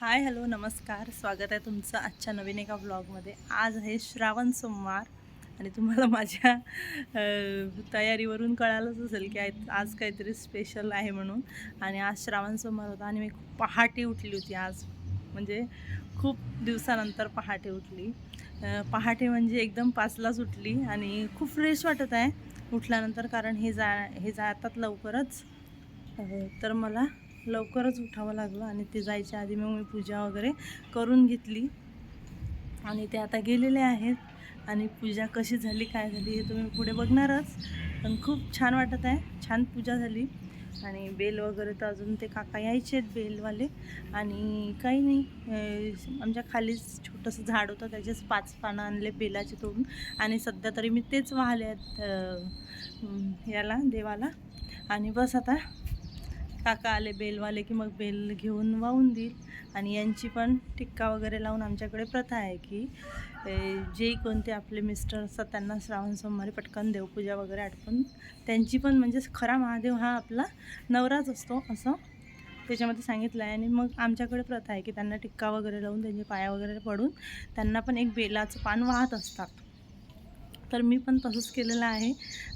Hi hello नमस्कार. स्वागत आहे तुमचं आजच्या नवीन एका ब्लॉगमध्ये आज आहे श्रावण सोमवार आणि तुम्हाला माझ्या तयारीवरून कळालंच असेल की आज- आज काहीतरी स्पेशल आहे म्हणून. आणि आज श्रावण सोमवार होता आणि मी खूप पहाटे उठली होती आज. म्हणजे खूप दिवसानंतर पहाटे उठली. पहाटे म्हणजे एकदम पाचलाच उठली आणि खूप फ्रेश वाटत आहे. उठल्यानंतर कारण हे जा हे जातात लवकरच. तर मला लवकरच उठावं लागलं आणि ते जायच्या आधी मग मी पूजा वगैरे करून घेतली. आणि ते आता गेलेले आहेत. आणि पूजा कशी झाली काय झाली हे तुम्ही पुढे बघणारच. पण खूप छान वाटत आहे. छान पूजा झाली. आणि बेल वगैरे तर अजून ते काका यायचे आहेत बेलवाले. आणि काही नाही आमच्या खालीच छोटंसं झाड होतं. त्याचेच पाच पानं आणले बेलाचे तोडून. आणि सध्या तरी मी तेच वाहले आहेत याला देवाला. आणि बस आता काका आले बेलवाले की मग बेल घेऊन वाहून देईल. आणि यांची पण टिक्का वगैरे लावून आमच्याकडे प्रथा आहे की जे कोणते आपले मिस्टर असतात त्यांना श्रावण सोमवारी पटकन देवपूजा वगैरे आठवून त्यांची पण म्हणजे खरा महादेव हा आपला नवराच असतो असं त्याच्यामध्ये सांगितलं आहे. आणि मग आमच्याकडे प्रथा आहे की त्यांना टिक्का वगैरे लावून त्यांचे पाया वगैरे पडून त्यांना पण एक बेलाचं पान वाहत असतात. तर मी पण तसंच केलेलं आहे.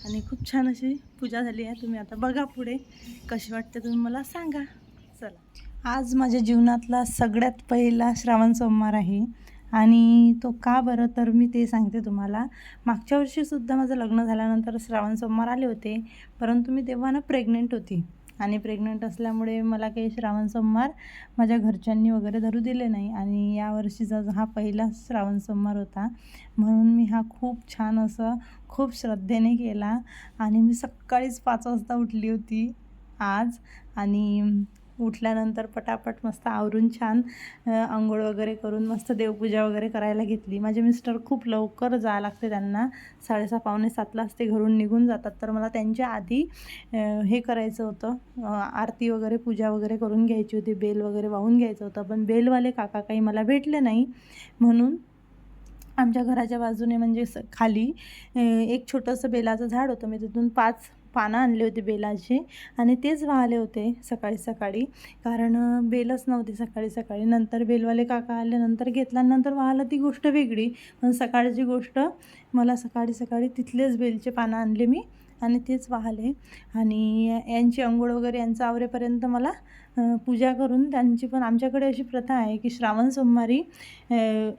आणि खूप छान अशी पूजा झाली आहे. तुम्ही आता बघा पुढे कशी वाटते तुम्ही मला सांगा. चला. आज माझ्या जीवनातला सगळ्यात पहिला श्रावण सोमवार आहे. आणि तो का बरं तर मी ते सांगते तुम्हाला. मागच्या वर्षीसुद्धा माझं लग्न झाल्यानंतर श्रावण सोमवार आले होते. परंतु मी तेव्हा ना प्रेग्नेंट होती. आणि प्रेग्नंट असल्यामुळे मला काही श्रावण सोमवार माझ्या घरच्यांनी वगैरे धरू दिले नाही. आणि या वर्षीचा हा पहिला श्रावण सोमवार होता. म्हणून मी हा खूप छान असं खूप श्रद्धेने केला. आणि मी सकाळीच पाच वाजता उठली होती आज. आणि उठल्यानंतर पटापट मस्त आवरून छान आंघोळ वगैरे करून मस्त देवपूजा वगैरे करायला घेतली. माझे मिस्टर खूप लवकर जावं लागते त्यांना. साडेसहा पावणे सातलाच ते घरून निघून जातात. तर मला त्यांच्या आधी हे करायचं होतं. आरती वगैरे पूजा वगैरे करून घ्यायची होती. बेल वगैरे वाहून घ्यायचं होतं. पण बेलवाले काका काही मला भेटले नाही. म्हणून आमच्या घराच्या बाजूने म्हणजे स खाली एक छोटंसं बेलाचं झाड होतं. मी तिथून पाच पानं आणले होते बेलाचे आणि तेच वाहले होते सकाळी सकाळी. कारण बेलच नव्हती सकाळी सकाळी. नंतर बेलवाले काका आले नंतर घेतला नंतर ती गोष्ट वेगळी. पण सकाळची गोष्ट मला सकाळी सकाळी तिथलेच बेलचे पानं आणले मी आणि तेच वाहले. आणि यांची अंघोळ वगैरे यांचं आवरेपर्यंत मला पूजा करून त्यांची पण आमच्याकडे अशी प्रथा आहे की श्रावण सोमवारी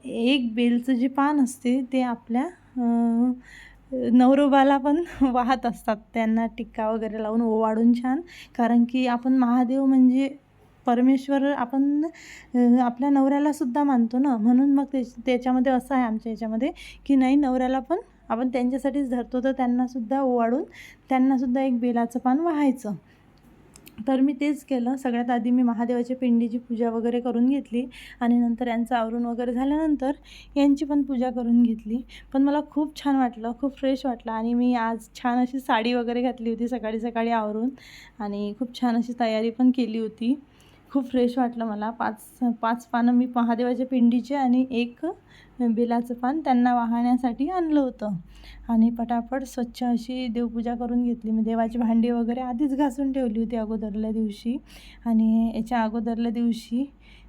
एक बेलचं जे पान असते ते आपल्या नवरोबाला पण वाहत असतात. त्यांना टिक्का वगैरे लावून ओवाळून छान. कारण की आपण महादेव म्हणजे परमेश्वर आपण आपल्या नवऱ्याला सुद्धा मानतो ना. म्हणून मग ते त्याच्यामध्ये असं आहे आमच्या याच्यामध्ये की नाही नवऱ्याला पण आपण त्यांच्यासाठीच धरतो. तर त्यांनासुद्धा ओवाळून त्यांनासुद्धा एक बेलाचं पान वाहायचं. तर मी तेच केलं. सगळ्यात आधी मी महादेवाच्या पिंडीची पूजा वगैरे करून घेतली आणि नंतर यांचं आवरून वगैरे झाल्यानंतर यांची पण पूजा करून घेतली. पण मला खूप छान वाटलं खूप फ्रेश वाटलं आणि मी आज छान अशी साडी वगैरे घातली होती सकाळी सकाळी आवरून आणि खूप छान अशी तयारी पण केली होती. खूप फ्रेश वाटलं मला. पाच पाच पानं मी महादेवाच्या पिंडीचे आणि एक बेलाचं पान त्यांना वाहण्यासाठी आणलं होतं. आणि पटापट स्वच्छ अशी देवपूजा करून घेतली. मी देवाची भांडी वगैरे आधीच घासून ठेवली होती अगोदरल्या दिवशी. आणि याच्या अगोदरल्या दिवशी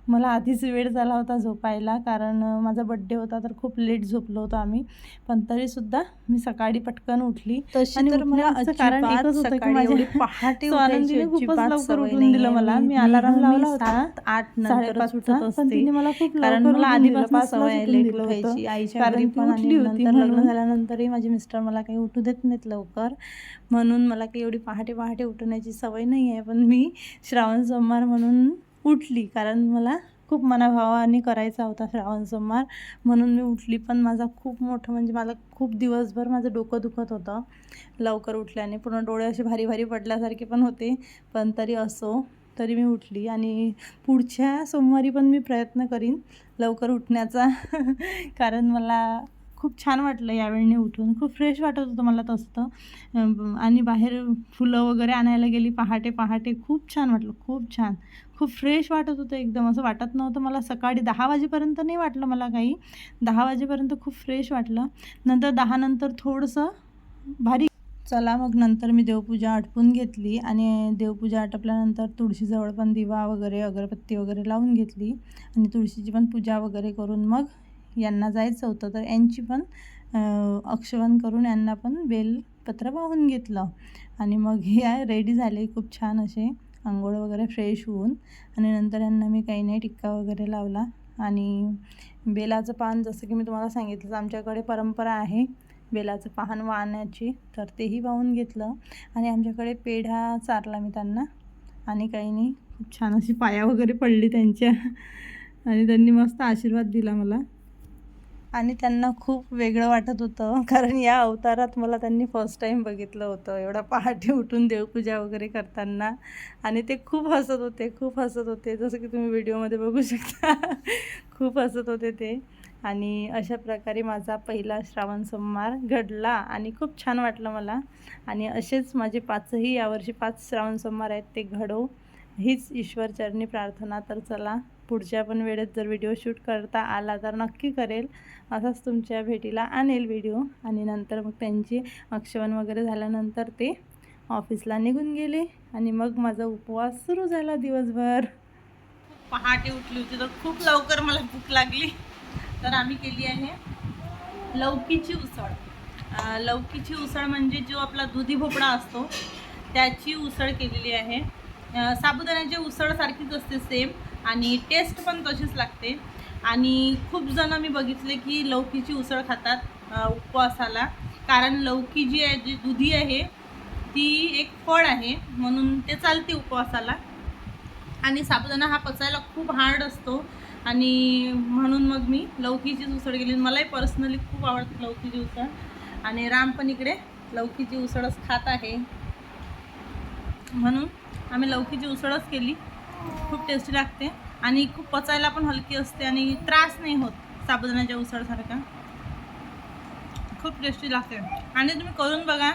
मला आधीच वेळ झाला होता झोपायला कारण माझा बड्डे होता तर खूप लेट झोपलो होतो आम्ही. पण तरीसुद्धा मी सकाळी पटकन उठली. आणि तर मला कारण एकच होतं की एवढी पहाटे खूपच लवकर उठून. दिलं मला. मी अलाराम लावला होता. आठ साडेपाच उठत पण. तिने मला खूप कारण मला. आधीपासून कारण पण उठली होती नंतर लग्न. झाल्यानंतरही माझे मिस्टर मला काही उठू देत नाहीत लवकर. म्हणून मला काही एवढी पहाटे पहाटे उठण्याची सवय नाही आहे पण मी श्रावण सोमवार म्हणून उठली. कारण मला खूप मनाभावाने करायचा होता श्रावण सोमवार. म्हणून मी उठली. पण माझा खूप मोठं म्हणजे मला खूप दिवसभर माझं डोकं दुखत होतं. लवकर उठल्याने. पूर्ण डोळे असे भारी भारी पडल्यासारखे पण होते. पण तरी असो तरी मी उठली. आणि पुढच्या सोमवारी पण मी प्रयत्न करीन लवकर उठण्याचा. कारण मला खूप छान वाटलं यावेळी उठून. खूप फ्रेश वाटत होतं मला तसं. आणि बाहेर फुलं वगैरे आणायला गेली. पहाटे पहाटे खूप छान वाटलं. खूप छान. खूप फ्रेश वाटत होतं एकदम. असं वाटत नव्हतं मला. सकाळी दहा वाजेपर्यंत नाही वाटलं मला काही. दहा वाजेपर्यंत खूप फ्रेश वाटलं. नंतर दहा नंतर थोडंसं भारी. चला मग नंतर मी देवपूजा आटपून घेतली आणि देवपूजा आटपल्यानंतर तुळशीजवळ पण दिवा वगैरे अगरबत्ती वगैरे लावून घेतली आणि तुळशीची पण पूजा वगैरे करून मग यांना जायचं होतं. तर यांची पण अक्षवण अक्षवन करून यांना पण बेलपत्र वाहून घेतलं. आणि मग हे रेडी झाले. खूप छान असे आंघोळ वगैरे फ्रेश होऊन आणि नंतर यांना मी काही नाही टिक्का वगैरे लावला. आणि बेलाचं पान जसं की मी तुम्हाला सांगितलं आमच्याकडे परंपरा आहे बेलाचं पान वाहण्याची तर तेही वाहून घेतलं. आणि आमच्याकडे पेढा चारला मी त्यांना आणि काही नाही खूप छान अशी पाया वगैरे पडली त्यांच्या. आणि त्यांनी मस्त आशीर्वाद दिला मला. आणि त्यांना खूप वेगळं वाटत होतं. कारण या अवतारात मला त्यांनी फर्स्ट टाईम बघितलं होतं. एवढा पहाटे उठून देवपूजा वगैरे करताना. आणि ते खूप हसत होते खूप हसत होते. जसं की तुम्ही व्हिडिओमध्ये बघू शकता. खूप हसत होते ते. आणि अशा प्रकारे माझा पहिला श्रावण सोमवार घडला आणि खूप छान वाटलं मला. आणि असेच माझे पाचही यावर्षी पाच श्रावण सोमवार आहेत ते घडो. हीच ईश्वरचरणी प्रार्थना. तर चला पुढच्या पण वेळेत जर व्हिडिओ शूट करता आला तर नक्की करेल. असाच तुमच्या भेटीला आणेल व्हिडिओ. आणि नंतर मग त्यांची अक्षवण वगैरे झाल्यानंतर ते ऑफिसला निघून गेले. आणि मग माझा उपवास सुरू झाला दिवसभर. पहाटे उठली होती तर खूप लवकर मला भूक लागली. तर आम्ही केली आहे लौकीची उसळ. लौकीची उसळ म्हणजे जो आपला दुधी भोपळा असतो त्याची उसळ केलेली आहे. साबुदाण्याची उसळसारखीच असते सेम आणि टेस्ट पण तशीच लागते. आणि खूप जण मी बघितले की लौकीची उसळ खातात उपवासाला. कारण लौकी जी आहे जी दुधी आहे ती एक फळ आहे. म्हणून ते चालते उपवासाला. आणि साबुदाणा हा पचायला खूप हार्ड असतो. आणि म्हणून मग मी लौकीचीच उसळ गेली मलाही पर्सनली खूप आवडते लौकीची उसळ. आणि राम पण इकडे लौकीची उसळच खात आहे. म्हणून आम्ही लौकीची उसळच केली. खूप टेस्टी लागते. आणि खूप पचायला पण हलकी असते आणि त्रास नाही होत साबुदाण्याच्या उसळसारखा. खूप टेस्टी लागते. आणि तुम्ही करून बघा.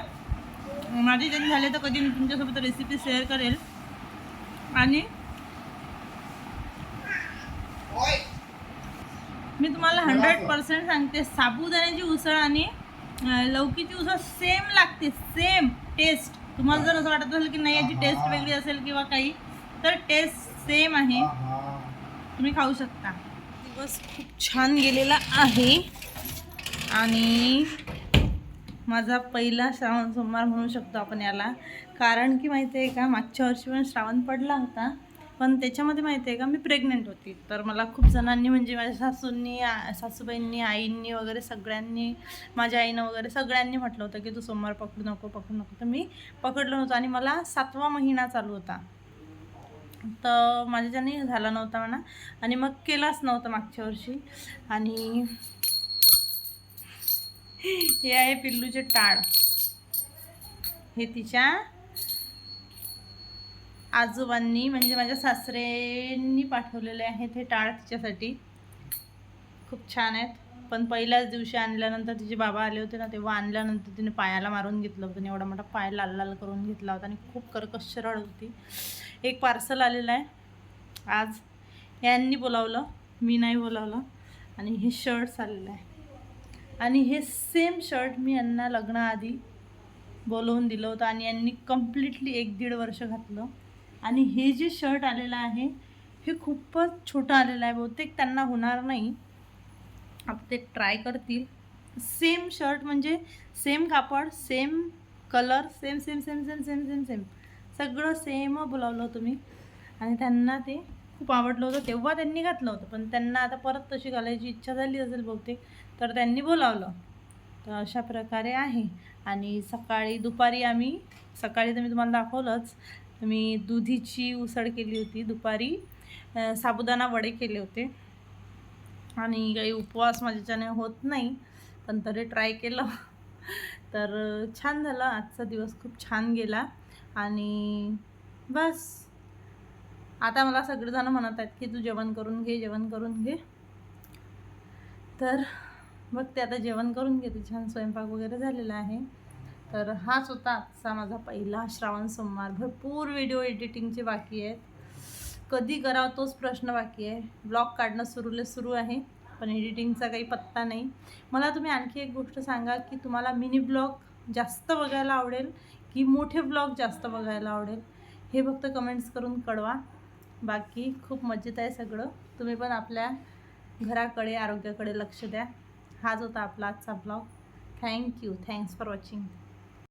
माझे जरी झाले तर कधी मी तुमच्यासोबत रेसिपी शेअर करेल. आणि मी तुम्हाला हंड्रेड पर्सेंट सांगते साबुदाण्याची उसळ आणि लौकीची उसळ सेम लागते सेम टेस्ट तुम्हाला जर असं वाटत असेल की नाही याची टेस्ट वेगळी असेल किंवा काही तर टेस्ट सेम आहे. तुम्ही खाऊ शकता. दिवस खूप छान गेलेला आहे. आणि माझा पहिला श्रावण सोमवार म्हणू शकतो आपण याला. कारण की माहिती आहे का मागच्या वर्षी पण श्रावण पडला होता. पण त्याच्यामध्ये माहिती आहे का मी प्रेग्नेंट होती. तर मला खूप जणांनी म्हणजे माझ्या सासूंनी सासूबाईंनी आईंनी वगैरे सगळ्यांनी माझ्या आईनं वगैरे सगळ्यांनी म्हटलं होतं की तू सोमवार पकडू नको पकडू नको. तर मी पकडलं नव्हतं आणि मला सातवा महिना चालू होता. तर माझ्याच्याने झाला नव्हता म्हणा. आणि मग केलाच नव्हता मागच्या वर्षी. आणि हे आहे पिल्लूचे टाळ. हे तिच्या आजोबांनी म्हणजे माझ्या सासरेंनी पाठवलेले आहेत हे टाळ तिच्यासाठी. खूप छान आहेत. पण पहिल्याच दिवशी आणल्यानंतर तिचे बाबा आले होते ना तेव्हा आणल्यानंतर तिने पायाला मारून घेतलं होतं आणि एवढा मोठा पाय लाल लाल करून घेतला होता आणि खूप कर्कश रड होती. एक पार्सल आलेलं आहे. आज यांनी बोलावलं मी नाही बोलावलं. आणि हे शर्ट्स आलेलं आहे. आणि हे सेम शर्ट मी यांना लग्नाआधी बोलवून दिलं होतं आणि यांनी कम्प्लिटली एक दीड वर्ष घातलं. आणि हे जे शर्ट आलेलं आहे हे खूपच छोटं आलेलं आहे. बहुतेक त्यांना होणार नाही. आता ते ट्राय करतील. सेम शर्ट म्हणजे सेम कापड same colour same same same same same same same सगळं सेम बोलावलं होतं मी. आणि त्यांना ते खूप आवडलं होतं. तेव्हा त्यांनी घातलं होतं. पण त्यांना आता परत तशी घालायची इच्छा झाली असेल बहुतेक तर त्यांनी बोलावलं. तर अशा प्रकारे आहे. आणि सकाळी दुपारी आम्ही सकाळी तर मी तुम्हाला दाखवलंच मी दुधीची उसळ केली होती. दुपारी साबुदाणा वडे केले होते. आणि काही उपवास माझ्याच्याने होत नाही पण तरी ट्राय केलं. तर छान झालं. आजचा दिवस खूप छान गेला. आणि बस. आता मला सगळेजण म्हणत आहेत की तू जेवण करून घे जेवण करून घे. तर बघ ते आता जेवण करून घेते छान स्वयंपाक वगैरे झालेला आहे. तर हाच होता आजचा माझा पहिला श्रावण सोमवार. भरपूर व्हिडिओ एडिटिंगचे बाकी आहेत. कधी करावं तोच प्रश्न बाकी आहे. ब्लॉग काढणं सुरूले सुरू आहे. पण एडिटिंगचा काही पत्ता नाही. मला तुम्ही आणखी एक गोष्ट सांगा की तुम्हाला मिनी ब्लॉग जास्त बघायला आवडेल की मोठे ब्लॉग जास्त बघायला आवडेल. हे फक्त कमेंट्स करून कळवा. बाकी खूप मजेत आहे सगळं. तुम्ही पण आपल्या घराकडे आरोग्याकडे लक्ष द्या. हाच होता आपला आजचा blog thank you thanks for watching